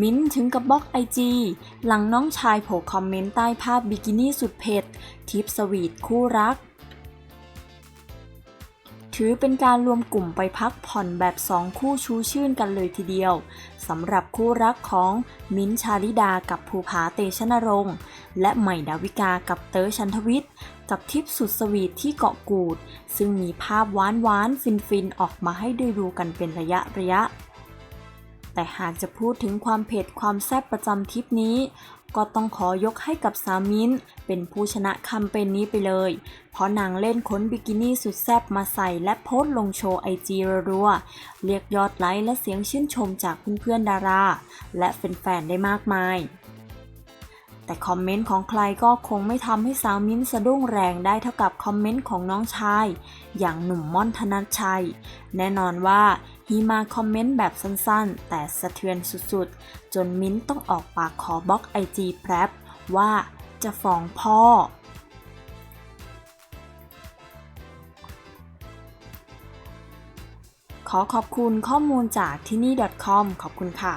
มิ้นถึงกับบล็อกไอจีหลังน้องชายโผล่คอมเมนต์ใต้ภาพบิกินี่สุดเผ็ดทิปสวีทคู่รัก ถือเป็นการรวมกลุ่มไปพักผ่อนแบบสองคู่ชูชื่นกันเลยทีเดียวสำหรับคู่รักของมิ้นชาลิดากับภูผาเตชะนรงค์ และใหม่ดาวิกากับเต๋อชันทวิทย์กับทิปสุดสวีทที่เกาะกูด ซึ่งมีภาพหวานๆฟินๆออกมาให้ได้ดูกันเป็นระยะระยะ แต่หากจะพูดถึงความเผ็ดความแซ่บประจำทริปนี้ ก็ต้องขอยกให้กับสามินเป็นผู้ชนะคำเป็นนี้ไปเลย เพราะนางเล่นค้นบิกินี่สุดแซ่บมาใส่และโพสลงโชว์ไอจีรัวๆเรียกยอดไลค์และเสียงชื่นชมจากเพื่อนๆดารา และแฟนๆได้มากมาย แต่คอมเมนต์ของใครก็คงไม่ทำให้สาวมิ้นสะดุ้งแรงได้เท่ากับคอมเมนต์ของน้องชาย อย่างหนุ่มม่อนธนัชชัย แน่นอนว่าฮีมาคอมเมนต์แบบสั้นๆ แต่สะเทือนสุดๆ จนมิ้นต้องออกปากขอบล็อกไอจีแพรบว่าจะฟ้องพ่อขอขอบคุณข้อมูลจากที่นี่ .com ขอบคุณค่ะ